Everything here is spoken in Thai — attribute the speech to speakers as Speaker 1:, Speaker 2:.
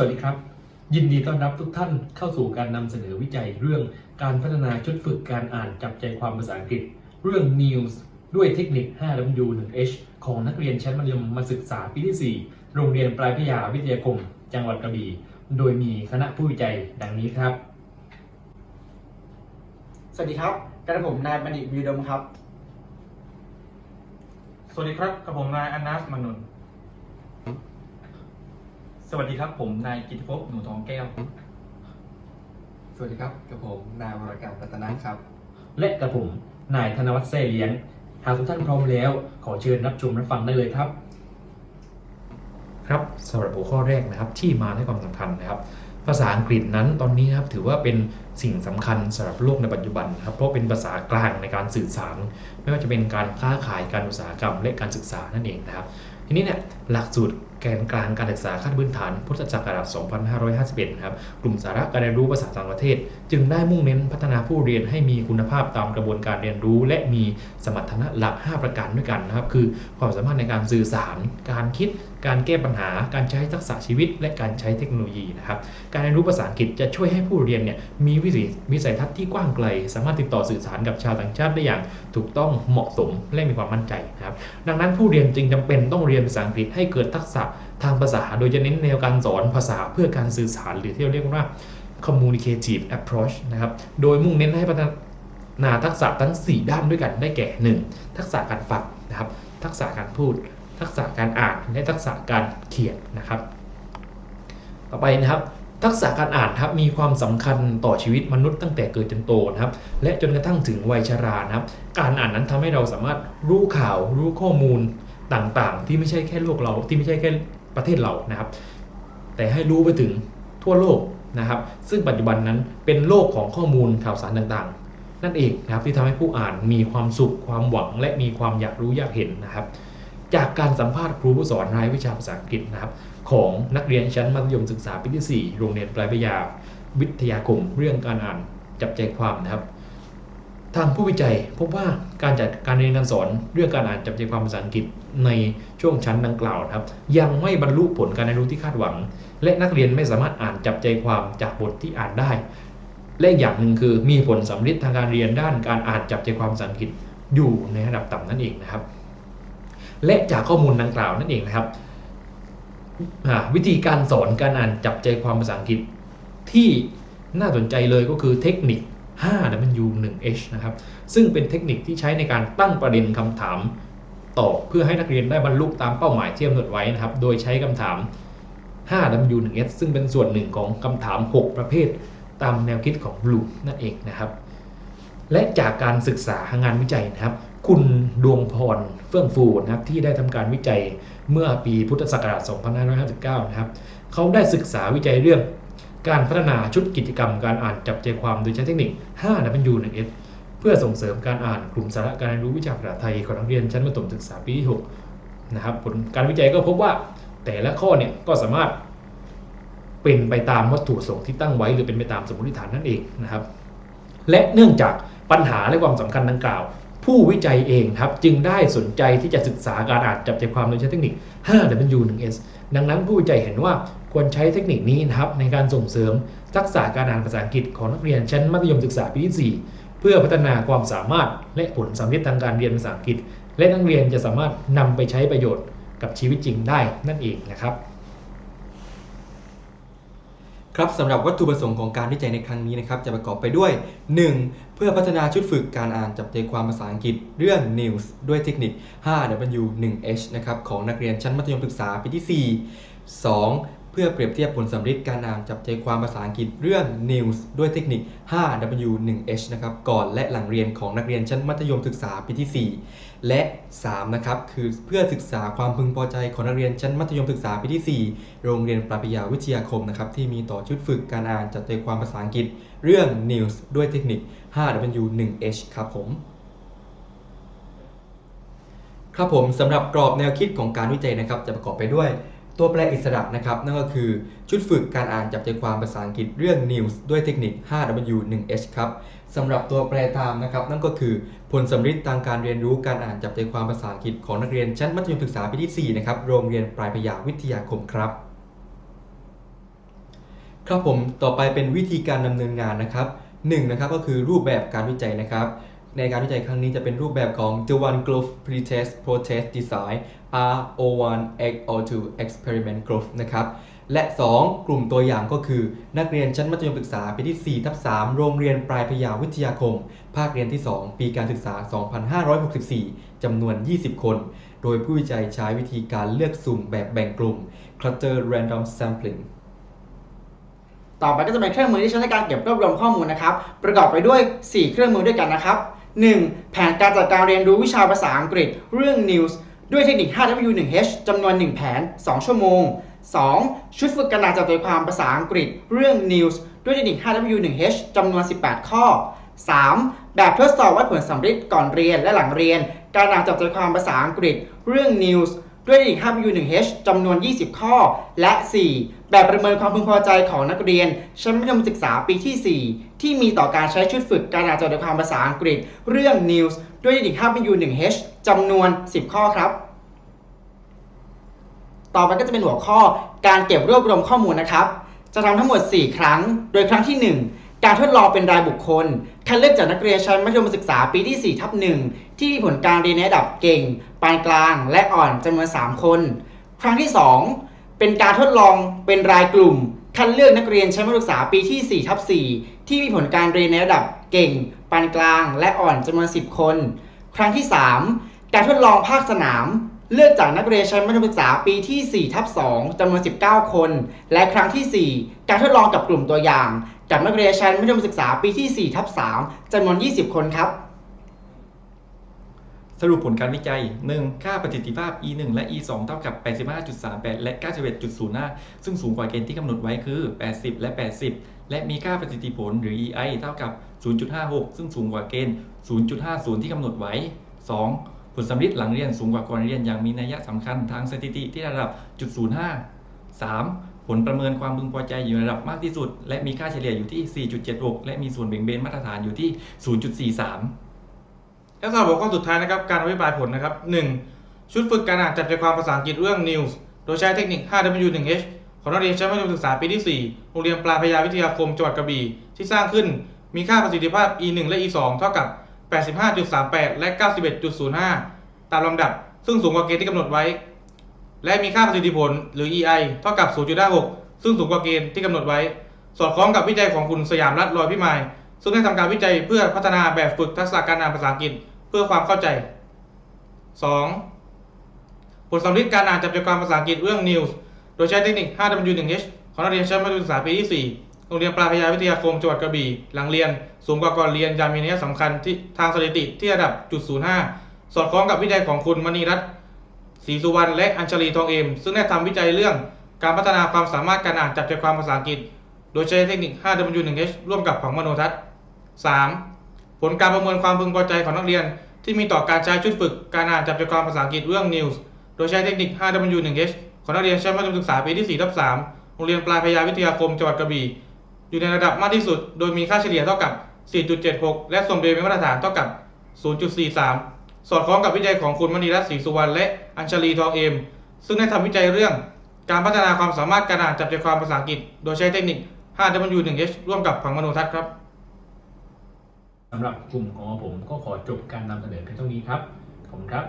Speaker 1: วัสดีครับ ยินดีต้อนรับทุกท่านเข้าสู่การนำเสนอวิจัยเรื่องการพัฒนาชุดฝึกการอ่านจับใจความภาษาอังกฤษ เรื่อง News ด้วยเทคนิค 5W1H ของนักเรียนชั้นมัธยมมาศึกษาปีที่ 4 โรงเรียนปลายพระยาวิทยาคม จังหวัดกระบี่ โดยมีคณะผู้วิจัยดังนี้ครับ
Speaker 2: สวัสดีครับกระผมนายบัณฑิตวีดมครับ
Speaker 3: สวัสดีครับกับผมนายอนัสมนุน สวัสดีครับ ผมนายกิติภพหนูทองแก้ว
Speaker 4: สวัสดีครับกับผมนายวรการรัตนะครับ
Speaker 1: และกระผมนายธนวัฒน์แซ่เลี้ยง หากทุกท่านพร้อมแล้ว ขอเชิญรับชมรับฟังได้เลยครับ
Speaker 5: ครับสำหรับหัวข้อแรกนะครับ ที่มาให้ความสำคัญนะครับ ภาษาอังกฤษนั้นตอนนี้นะครับถือว่าเป็นสิ่งสำคัญสำหรับโลกในปัจจุบันนะครับเพราะเป็นภาษากลางในการสื่อสาร ไม่ว่าจะเป็นการค้าขายการอุตสาหกรรม และการศึกษานั่นเองนะครับ ทีนี้เนี่ยหลักสูตร แกนกลางการศึกษาขั้นพื้นฐานพุทธศักราช 2551 นะครับ กลุ่มสาระการเรียนรู้ภาษาต่างประเทศ จึงได้มุ่งเน้นพัฒนาผู้เรียนให้มีคุณภาพตามกระบวนการเรียนรู้ และมีสมรรถนะหลัก 5 ประการด้วยกันนะครับ คือความสามารถในการสื่อสาร การคิด การแก้ปัญหา การใช้ทักษะชีวิต และการใช้เทคโนโลยีนะครับ การเรียนรู้ภาษาอังกฤษจะช่วยให้ผู้เรียนเนี่ยมีวิสัยวิสัยทัศน์ที่กว้างไกล สามารถติดต่อสื่อสารกับชาวต่างชาติได้อย่างถูกต้องเหมาะสมและมีความมั่นใจนะครับ ดังนั้นผู้เรียนจึงจำเป็นต้องเรียนภาษาอังกฤษให้เกิดทักษะทางภาษา โดยจะเน้นแนวการสอนภาษาเพื่อการสื่อสารหรือที่เราเรียกว่า communicative approach นะครับ โดยมุ่งเน้นให้พัฒนาทักษะทั้ง 4 ด้านด้วยกันได้แก่ 1. ทักษะการฟังนะครับ ทักษะการพูด ทักษะการอ่านและทักษะการเขียนนะครับ ต่อไปนะครับทักษะการอ่านครับมีความสำคัญต่อชีวิตมนุษย์ตั้งแต่เกิดจนโตนะครับและจนกระทั่งถึงวัยชรานะครับ การอ่านนั้นทำให้เราสามารถรู้ข่าวรู้ข้อมูลต่างๆ ที่ไม่ใช่แค่โลกเราที่ไม่ใช่แค่ประเทศเรานะครับ แต่ให้รู้ไปถึงทั่วโลกนะครับ ซึ่งปัจจุบันนั้นเป็นโลกของข้อมูลข่าวสารต่างๆ นั่นเองนะครับที่ทำให้ผู้อ่านมีความสุขความหวังและมีความอยากรู้อยากเห็นนะครับ จากการสัมภาษณ์ครูผู้สอนรายวิชาภาษาอังกฤษนะครับของนักเรียนชั้นมัธยมศึกษาปีที่ 4 โรงเรียนปลายพยาวิทยาคมเรื่องการอ่านจับใจความนะครับ ทางผู้วิจัยพบว่าการจัดการเรียนการสอนเรื่องการอ่านจับใจความภาษาอังกฤษในช่วงชั้นดังกล่าวครับ ยังไม่บรรลุผลการเรียนรู้ที่คาดหวัง และนักเรียนไม่สามารถอ่านจับใจความจากบทที่อ่านได้ และอีกอย่างหนึ่งคือมีผลสำลิดทางการเรียนด้านการอ่านจับใจความภาษาอังกฤษอยู่ในระดับต่ำนั่นเองนะครับ และจากข้อมูลดังกล่าวนั่นเองนะครับ วิธีการสอนการอ่านจับใจความภาษาอังกฤษที่น่าสนใจเลยก็คือเทคนิค 5W1H นะครับ ซึ่งเป็นเทคนิคที่ใช้ในการตั้งประเด็นคำถามตอบเพื่อให้นักเรียนได้บรรลุตามเป้าหมายที่กำหนดไว้นะครับ โดยใช้คำถาม 5W1S ซึ่งเป็นส่วนหนึ่งของคำถาม 6 ประเภท ตามแนวคิดของบลูนั่นเองนะครับ และจากการศึกษางานวิจัยนะครับ คุณดวงพรเฟื่องฟูนะครับที่ได้ทำการวิจัยเมื่อปีพุทธศักราช 2559 นะครับเขาได้ศึกษาวิจัยเรื่อง การพัฒนาชุดกิจกรรมการอ่านจับใจความโดยใช้เทคนิค 5W1S เพื่อส่งเสริมการอ่านกลุ่มสาระการเรียนรู้วิชาภาษาไทยของนักเรียนชั้นประถมศึกษาปีที่6นะครับผลการวิจัยก็พบว่าแต่ละข้อเนี่ยก็สามารถเป็นไปตามวัตถุประสงค์ที่ตั้งไว้หรือเป็นไปตามสมมติฐานนั่นเองนะครับ และเนื่องจาก ปัญหาและความสำคัญดังกล่าว ผู้วิจัยเองครับจึงได้สนใจที่จะศึกษาการอ่านจับใจความโดยใช้เทคนิค 5W1S ดังนั้นผู้วิจัยเห็นว่าควรใช้เทคนิคนี้นะครับในการส่งเสริมทักษะการอ่านภาษาอังกฤษของนักเรียนชั้นมัธยมศึกษาปีที่ 4 เพื่อพัฒนาความสามารถและผลสำเร็จทางการเรียนภาษาอังกฤษ และนักเรียนจะสามารถนำไปใช้ประโยชน์กับชีวิตจริงได้นั่นเองนะครับ
Speaker 4: ครับสำหรับวัตถุประสงค์ของการวิจัยในครั้งนี้นะครับจะประกอบไปด้วย 1. เพื่อพัฒนาชุดฝึกการอ่านจับใจความภาษาอังกฤษเรื่อง News ด้วยเทคนิค 5W1H นะครับของนักเรียนชั้นมัธยมศึกษาปีที่ 4 2. เพื่อเปรียบเทียบผลสำลิดการอ่านจับใจความภาษาอังกฤษเรื่อง News ด้วยเทคนิค 5W1H นะครับก่อนและหลังเรียนของนักเรียนชั้นมัธยมศึกษาปีที่ 4 และ 3. นะครับ คือเพื่อศึกษาความพึงพอใจของนักเรียนชั้นมัธยมศึกษาปีที่ 4 โรงเรียนปราบยาวิทยาคมนะครับที่มีต่อชุดฝึกการอ่านจับใจความภาษาอังกฤษเรื่อง News ด้วยเทคนิค 5W1H ครับผมครับผมสำหรับกรอบแนวคิดของการวิจัยนะครับ จะประกอบไปด้วย ตัวแปรอิสระนะครับ นั่นก็คือชุดฝึกการอ่านจับใจความภาษาอังกฤษเรื่อง News ด้วยเทคนิค 5W1H ครับสำหรับตัวแปรตามนะครับ นั่นก็คือผลสำลิดทางการเรียนรู้การอ่านจับใจความภาษาอังกฤษของนักเรียนชั้นมัธยมศึกษาปีที่4นะครับโรงเรียนปลายพยาวิทยาคมครับครับผมต่อไปเป็นวิธีการดำเนินงานนะครับหนึ่งนะครับก็คือรูปแบบการวิจัยนะครับ ในการวิจัยครั้งนี้จะเป็นรูปแบบของ The One Growth Pretest Protest Design R01 X02 Experiment Growth นะครับ และ 2 กลุ่มตัวอย่างก็คือ นักเรียนชั้นมัธยมศึกษาปีที่4ทับ3โรงเรียนปลายพยาวิทยาคม ภาคเรียนที่ 2 ปีการศึกษา 2564 จำนวน 20 คน โดยผู้วิจัยใช้วิธีการเลือกสุ่มแบบแบ่งกลุ่ม Cluster Random Sampling
Speaker 2: ต่อไปก็จะเป็นเครื่องมือที่ใช้ในการเก็บรวบรวมข้อมูลนะครับ ประกอบไปด้วย 4 เครื่องมือด้วยกันนะครับ 1. แผนการจัดการเรียนรู้วิชาภาษาอังกฤษเรื่อง News ด้วยเทคนิค 5W1H จำนวน 1 แผน 2 ชั่วโมง 2. ชุดฝึกการอ่านจับใจความภาษาอังกฤษเรื่อง News ด้วยเทคนิค 5W1H จำนวน 18 ข้อ 3. แบบทดสอบวัดผลสำเร็จก่อนเรียนและหลังเรียน การอ่านจับใจความภาษาอังกฤษ เรื่อง News ด้วยเทคนิค 5W1H จำนวน 20 ข้อ และ 4. แบบประเมินความพึงพอใจของนักเรียน ชั้นมัธยมศึกษาปีที่ 4 ที่มีต่อการใช้ชุดฝึกการอ่านจับใจความภาษาอังกฤษ เรื่อง News ด้วยเทคนิค 5W1H จำนวน 10 ข้อครับ ต่อไปก็จะเป็นหัวข้อการเก็บรวบรวมข้อมูลนะครับ จะทำทั้งหมด 4 ครั้ง โดยครั้งที่ 1 การทดลองเป็นรายบุคคล คัดเลือกจากนักเรียนชั้นมัธยมศึกษาปีที่ 4 ทับ 1 ที่มีผลการเรียนในระดับเก่ง ปานกลาง และอ่อนจำนวน 3 คน ครั้งที่ 2 เป็นการทดลองเป็นรายกลุ่ม คัดเลือกนักเรียนชั้นมัธยมศึกษาปีที่ 4 ทับ 4 ที่มีผลการเรียนในระดับเก่ง ปานกลาง และอ่อนจำนวน 10 คน ครั้งที่ 3 การทดลองภาคสนาม เลือกจากนักเรียนชั้นมัธยมศึกษาปีที่4ทับ2จำนวน 19 คน และครั้งทีสี่ 4 การทดลองกับกลุ่มตัวอย่าง กับนักเรียนชั้นมัธยมศึกษาปีที่4ทับ3จำนวน 20 คนครับ
Speaker 3: สรุปผลการวิจัย 1. ค่าประสิทธิภาพ E 1และ E 2เท่ากับ 85.38 และ 91.05 ซึ่งสูงกว่าเกณฑ์ที่กำหนดไว้คือ 80 และ 80 และมีค่าประสิทธิผลหรือ EI เท่ากับ 0.56 ซึ่งสูงกว่าเกณฑ์ 0.50 ที่กำหนดไว้ 2. ผลสำลิดหลังเรียนสูงกว่าก่อนเรียนอย่างมีนัยสำคัญทางสถิติที่ระดับ0.05 3. ผลประเมินความพึงพอใจอยู่ในระดับมากที่สุด และมีค่าเฉลี่ยอยู่ที่ 4.76 และมีส่วนเบ่งเบนมาตรฐานอยู่ที่ 0.43 และสำหรับข้อสุดท้ายนะครับการอภิปรายผลนะครับ 1. ชุดฝึกการอ่านจับใจความภาษาอังกฤษเรื่อง News โดยใช้เทคนิค 5W1H ของนักเรียนชั้นมัธยมศึกษาปีที่ 4 โรงเรียนปลาพยาวิทยาคมจังหวัดกระบี่ที่สร้างขึ้นมีค่าประสิทธิภาพ E1 และ E2 เท่ากับ 85.38 และ 91.05 ตามลำดับ ซึ่งสูงกว่าเกณฑ์ที่กำหนดไว้ และมีค่าประสิทธิผลหรือ EI เท่ากับ 0.56 ซึ่งสูงกว่าเกณฑ์ที่กำหนดไว้ สอดคล้องกับวิจัยของคุณสยามรัตน์ลอยพิมาย ซึ่งได้ทำการวิจัยเพื่อพัฒนาแบบฝึกทักษะการอ่านภาษาอังกฤษเพื่อความเข้าใจ 2. ผลสำลิดการอ่านจับใจความภาษาอังกฤษเรื่อง News โดยใช้เทคนิค 5W1H ของนักเรียนชั้นมัธยมศึกษาปีที่4 โรงเรียนปลาพยาวิทยาคมจังหวัดกระบี่ หลังเรียนสูงกว่าก่อนเรียนยามีนัยสำคัญที่ทางสถิติที่ระดับจุด05 สอดคล้องกับวิจัยของคุณมณีรัตน์ศรีสุวรรณและอัญชลีทองเอ็มซึ่งได้ทำวิจัยเรื่องการพัฒนาความสามารถการอ่านจับใจความภาษาอังกฤษ โดยใช้เทคนิค 5W1H ร่วมกับผังมโนทัศน์ 3. ผลการประเมินความพึงพอใจของนักเรียน ที่มีต่อการใช้ชุดฝึกการอ่านจับใจความภาษาอังกฤษเรื่อง News โดยใช้เทคนิค 5W1H ของนักเรียนชั้นมัธยมศึกษาปีที่4ทับ3โรงเรียนปลายพยาวิทยาคมจังหวัดกระบี่ อยู่ในระดับมากที่สุด โดยมีค่าเฉลี่ยเท่ากับ 4.76 และส่วนเบนเป็นมาตรฐานเท่ากับ 0.43 สอดคล้องกับวิจัยของคุณมณีรัตน์ศรีสุวรรณและอัญชลีทองเอม ซึ่งได้ทำวิจัยเรื่อง การพัฒนาความสามารถการอ่านจับใจความภาษาอังกฤษ โดยใช้เทคนิค 5W1H ร่วมกับผังมโนทัศน์ครับ
Speaker 1: สำหรับกลุ่มของผมก็ขอจบการนำเสนอเพียงเท่านี้ครับ ขอบคุณครับ